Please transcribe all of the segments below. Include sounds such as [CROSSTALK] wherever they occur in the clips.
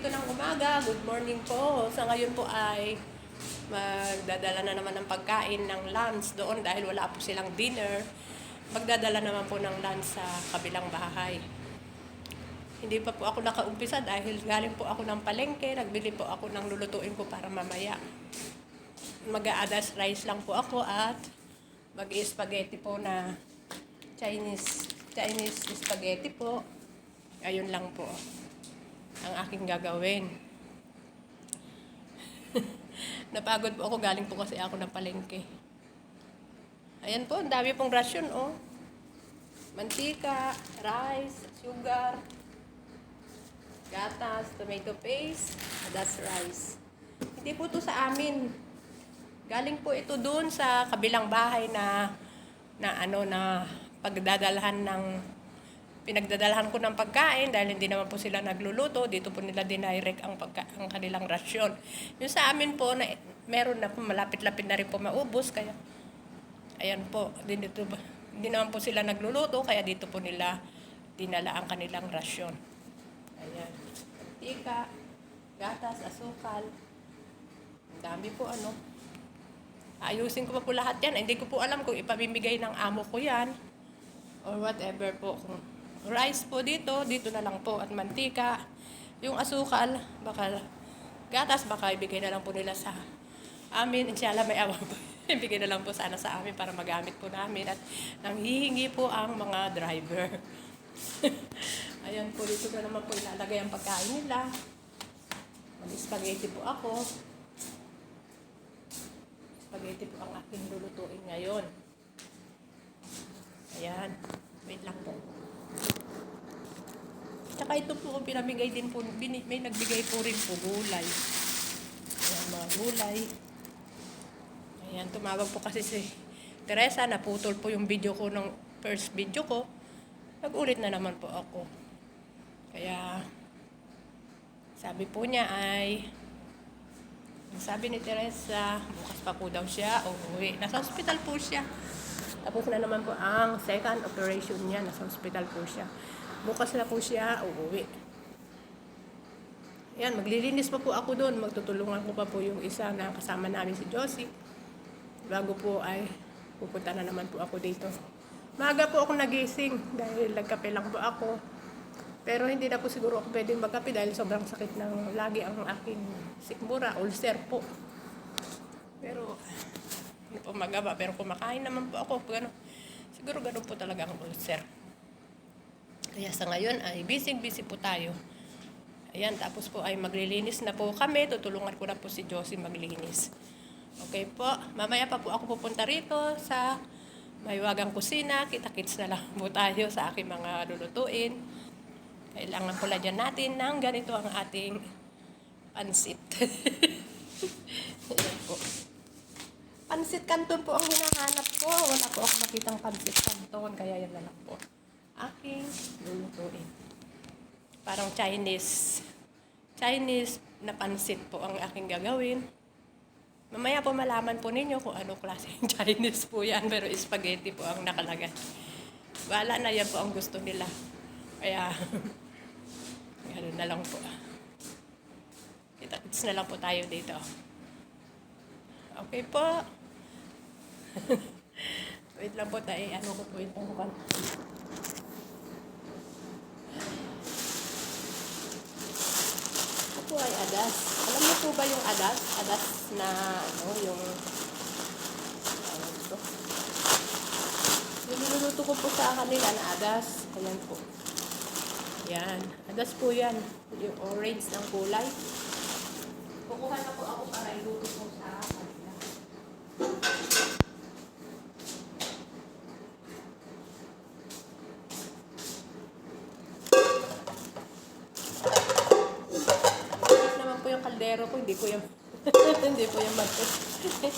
dito ng umaga. Good morning po. Sa ngayon po ay magdadala na naman ng pagkain ng lunch doon dahil wala po silang dinner. Magdadala naman po ng lunch sa kabilang bahay. Hindi pa po ako nakaumpisa dahil galing po ako ng palengke. Nagbili po ako ng lulutuin ko para mamaya. Mag-a-adas rice lang po ako at mag-spaghetti po na Chinese Chinese spaghetti po. Ayun lang po ang aking gagawin. [LAUGHS] Napagod po ako, galing po kasi ako ng palengke. Ayan po, ang dami pong rasyon, oh. Mantika, rice, sugar, gatas, tomato paste, that's rice. Hindi po to sa amin. Galing po ito doon sa kabilang bahay na na ano na pagdadalhan ng pinagdadalhan ko ng pagkain dahil hindi naman po sila nagluluto, dito po nila dinirect ang, pagka, ang kanilang rasyon. Yung sa amin po, na, meron na po, malapit-lapit na rin po maubos, kaya ayan po, dito, hindi naman po sila nagluluto, kaya dito po nila dinala ang kanilang rasyon. Ayan, tika, gatas, asukal, ang dami po ano. Ayusin ko pa po lahat yan. Hindi ko po alam kung ipamimigay ng amo ko yan or whatever po. Kung rice po dito, dito na lang po at mantika. Yung asukal, baka gatas, baka ibigay na lang po nila sa amin. Inshallah may awa po. [LAUGHS] ibigay na lang po sana sa amin para magamit po namin. At nanghihingi po ang mga driver. [LAUGHS] Ayan po, dito na naman po ilalagay ang pagkain nila. Mag-spaghetti po ako. Spaghetti po ang aking lulutuin ngayon. Ayan. Wait lang po. Tsaka ito po, pinamigay din po, bini- may nagbigay po rin po gulay. Ayan, mga gulay. Ayan, tumawag po kasi si Teresa, naputol po yung video ko nung first video ko. Nag-ulit na naman po ako. Kaya, sabi po niya ay, sabi ni Teresa, bukas pa po daw siya, uuwi. Nasa hospital po siya. Tapos na naman po ang second operation niya. Nasa hospital po siya. Bukas na po siya, uuwi. Yan, maglilinis pa po ako doon. Magtutulungan ko pa po yung isa na kasama namin si Josie. Bago po ay pupunta na naman po ako dito. Maaga po ako nagising dahil nagkape lang po ako. Pero hindi na po siguro ako pwedeng magkape dahil sobrang sakit ng lagi ang aking sikmura, ulcer po. Pero hindi po magawa. Pero kumakain naman po ako. Ano, siguro ganun po talaga ang ulcer. Kaya sa ngayon ay busy-busy po tayo. Ayan, tapos po ay maglilinis na po kami. Tutulungan ko na po si Josie maglinis. Okay po. Mamaya pa po ako pupunta rito sa Maywagang Kusina. Kita-kits na lang po tayo sa aking mga lulutuin. Kailangan pala dyan natin ng ganito ang ating pansit. [LAUGHS] Ayan po. Pansit canton po ang hinahanap ko. Wala po ako makitang pansit canton. Kaya yan na lang po. Aking lulutuin. Parang Chinese. Chinese na pansit po ang aking gagawin. Mamaya po malaman po ninyo kung anong klaseng [LAUGHS] Chinese po yan. Pero spaghetti po ang nakalagay. Wala na yan po ang gusto nila. Kaya, [LAUGHS] gano'n na lang po. Kita-kits na lang po tayo dito. Okay po. [LAUGHS] Wait lang po tayo. Ano ko po itong kan. Ito ay adas. Alam niyo po ba yung adas? Adas na ano, yung ano ito? Yung niluluto ko po sa kanila na adas. Ayan po. Yan. Adas po yan. Yung orange ng kulay. Kukuha na po えっ?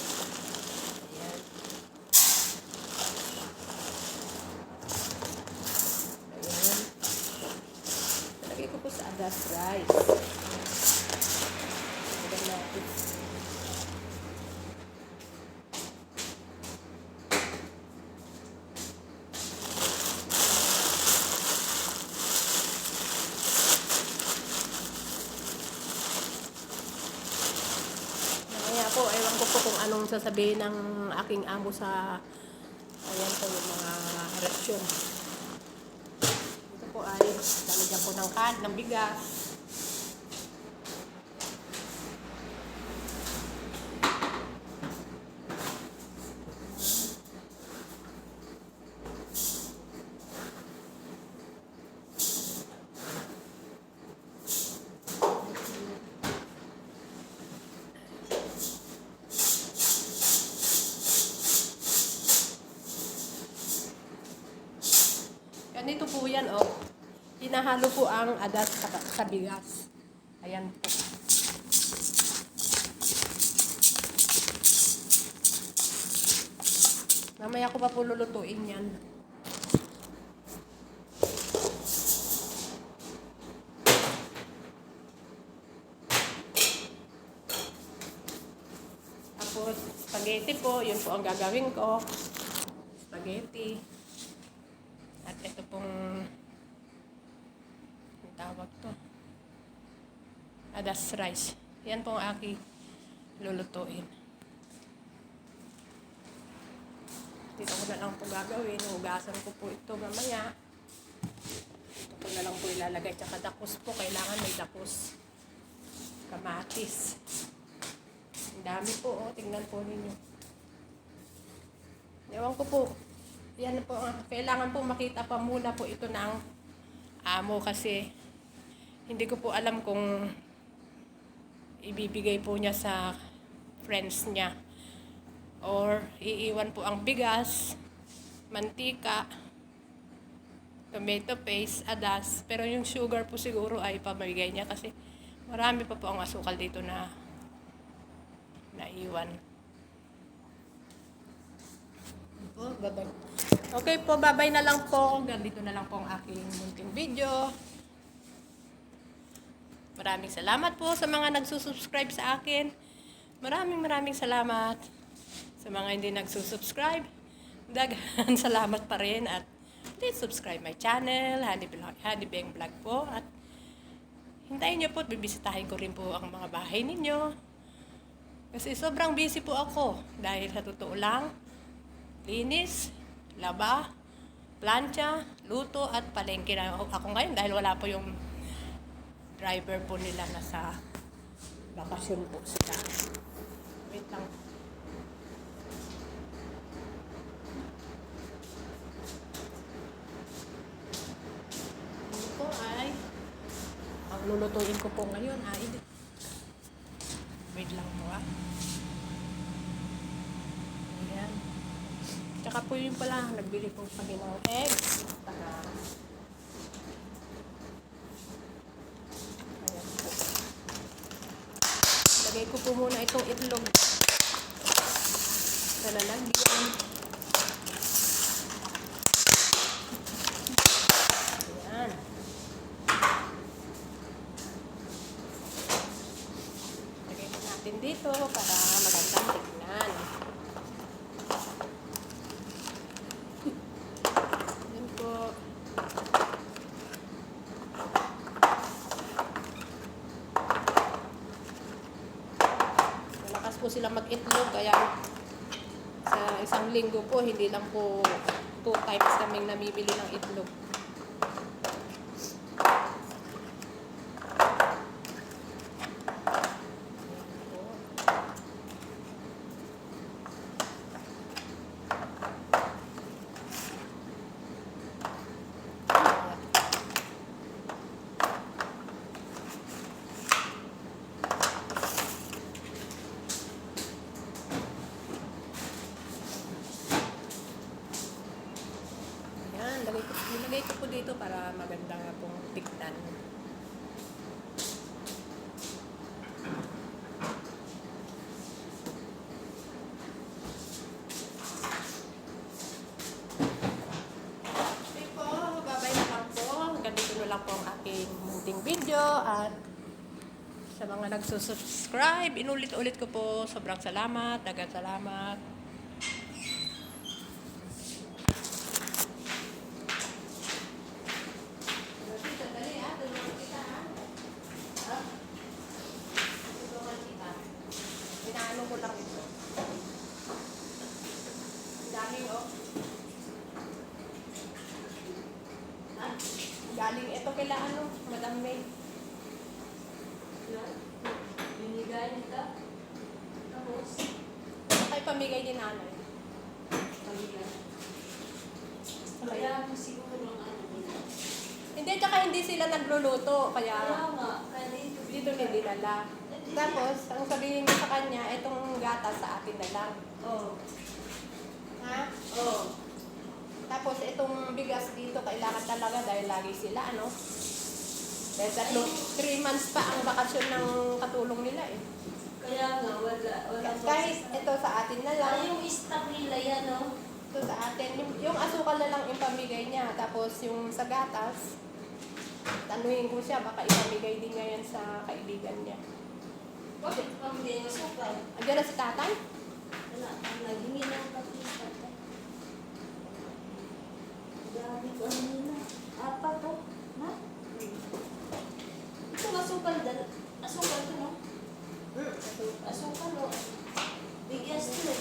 Po kung anong sasabihin ng aking amo sa ayan po yung mga rasyon. Ito po ay lalagyan ko ng kan, ng bigas. Ganito po yan, oh. Hinahalo po ang adas sa, sa bigas. Ayan po. Mamaya ko pa po lulutuin yan. Tapos, spaghetti po, yun po ang gagawin ko. Spaghetti. At ito pong ang tawag to. Adas rice. Yan po ang aking lulutuin. Dito ko na lang po gagawin. Hugasan ko po ito mamaya. Ito ko na lang po ilalagay. Tsaka dakos po. Kailangan may dakos. Kamatis. Ang dami po. Oh. Tingnan po ninyo. Ewan ko po. Yan po. ah, Kailangan po makita pa muna po ito ng amo kasi hindi ko po alam kung ibibigay po niya sa friends niya or iiwan po ang bigas, mantika, tomato paste, adas. Pero yung sugar po siguro ay pamigay niya kasi marami pa po ang asukal dito na naiwan. Okay po, babay na lang po. Ganito na lang po ang aking munting video. Maraming salamat po sa mga nagsusubscribe sa akin. Maraming maraming salamat sa mga hindi nagsusubscribe. Daghan [LAUGHS] salamat pa rin at please subscribe my channel, Honey, Honey Beng Vlog po. At hintayin niyo po at bibisitahin ko rin po ang mga bahay ninyo. Kasi sobrang busy po ako dahil sa totoo lang, linis, laba, plancha, luto at palengke na ako ngayon dahil wala po yung driver po nila nasa bakasyon po sila. Wait lang. Po ay ang lulutuin ko po ngayon ay wait lang po ah. Ayan. Tsaka po yun pala, nagbili po kami ng eggs. Saka, ayan po. Lagay ko muna itong itlog sa lalagyan. Ayan. Lagay po natin dito para magandang tignan. Yan po. Malakas po sila mag-itlog kaya sa isang linggo po hindi lang po two times kaming namimili ng itlog. video at sa mga nagsusubscribe. Inulit-ulit ko po. Sobrang salamat. Dagat salamat. Galing, oh. Galing ito kailangan, oh. Madam May. Ni nanay. pamilya. Kaya mo siguro ang ano nila. Hindi, tsaka hindi sila nagluluto. Kaya nga, kaya dito. dito nililala. Tapos, ang sabihin mo sa kanya, itong gatas sa atin na lang. Oo. Ha? Oo. Tapos, itong bigas dito, kailangan talaga dahil lagi sila, ano? Dahil tatlo, three months pa ang bakasyon ng katulong nila eh. Kaya nga, wala. wala Kahit ito sa atin na lang, Ay, yung stock nila yan, no? ito sa atin, yung, yung asukal na lang ipamigay niya. Tapos, yung sa gatas, tanuhin ko siya, baka ipamigay din niya yan sa kaibigan niya. Bakit pang hindi masukal? Andiyan na si tatay? Wala, ang naghingi ng kapita. Dami ko ano nila. Apat to. Ha? Ito asukal. Asukal to, no? Hmm, asukal. No? Bigas to. eh.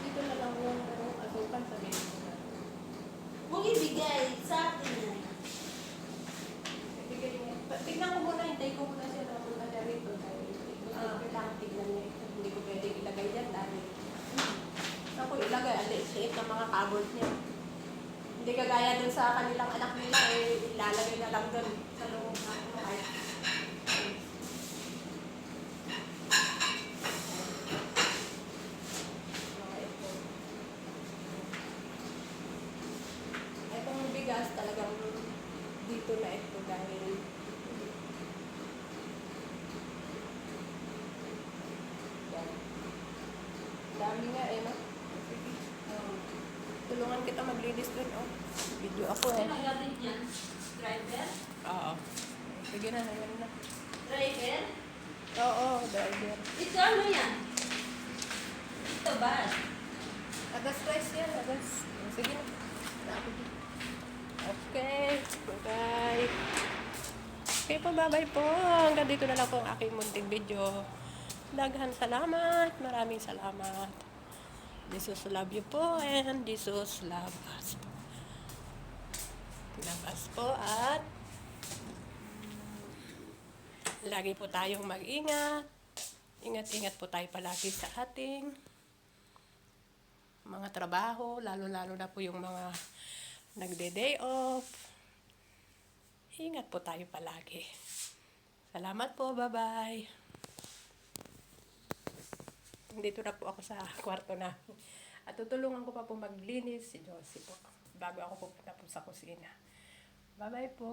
Dito na lang yung ano, asukal ko na. Huwag ibigay sa atin na. Ibigay Tignan ko muna, hintay ko muna siya na punta niya rito. Ah. kailangan tignan niya. Hindi ko pwedeng ilagay dyan dahil ako ilagay, alit-liit ng mga cupboard niya. Hindi kagaya dun sa kanilang anak nila, eh, ilalagay na lang dun sa loob ng bahay. Okay, ito. Itong bigas talagang dito na ito dahil yan. Dami nga eh, no? Sige. Oh. Tulungan kita maglinis dun, oh. Niyan? Driver? Oo. Sige na, ayan na. Driver? Oo, driver. Ito ano yan? Ito ba? Agas rice yan, agas. Sige na. Okay. Bye. Okay po, bye-bye po. Hanggang dito na lang po ang aking munting video. Daghan salamat. Maraming salamat. Jesus love you po and Jesus love us po. Us po at lagi po tayong mag-ingat. Ingat-ingat po tayo palagi sa ating mga trabaho, lalo-lalo na po yung mga nagde-day off. Ingat po tayo palagi. Salamat po, bye-bye. Dito na po ako sa kwarto na. At tutulungan ko pa po maglinis si Josie po. Bago ako pupunta po sa kusina. Bye-bye po.